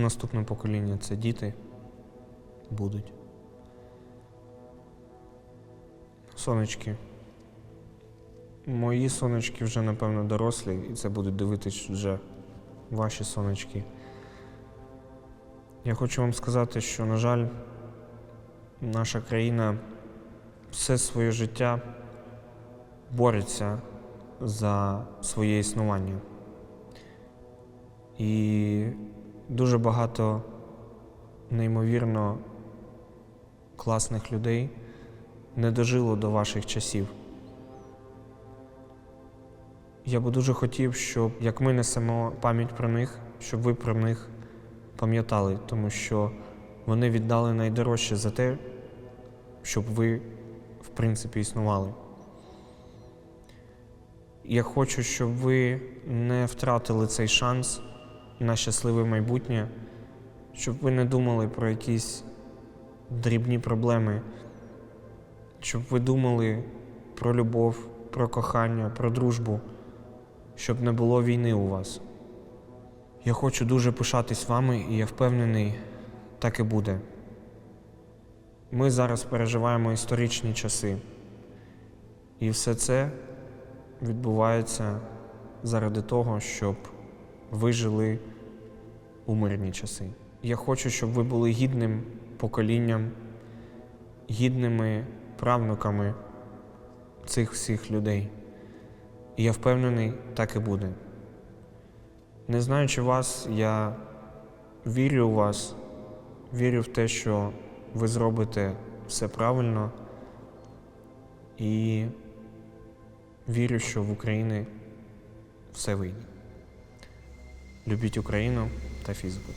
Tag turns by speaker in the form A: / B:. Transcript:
A: наступне покоління це діти будуть. Сонечки. Мої сонечки вже, напевно, дорослі, і це будуть дивитись вже ваші сонечки. Я хочу вам сказати, що, на жаль, наша країна все своє життя бореться за своє існування. І дуже багато неймовірно класних людей не дожило до ваших часів. Я би дуже хотів, щоб як ми несемо пам'ять про них, щоб ви про них пам'ятали, тому що вони віддали найдорожче за те, щоб ви, в принципі, існували. Я хочу, щоб ви не втратили цей шанс на щасливе майбутнє, щоб ви не думали про якісь дрібні проблеми, щоб ви думали про любов, про кохання, про дружбу, щоб не було війни у вас. Я хочу дуже пишатись вами, і я впевнений, так і буде. Ми зараз переживаємо історичні часи, і все це відбувається заради того, щоб ви жили у мирні часи. Я хочу, щоб ви були гідним поколінням, гідними правнуками цих всіх людей. І я впевнений, так і буде. Не знаючи вас, я вірю у вас, вірю в те, що ви зробите все правильно і вірю, що в Україні все вийде. Любіть Україну та фізику.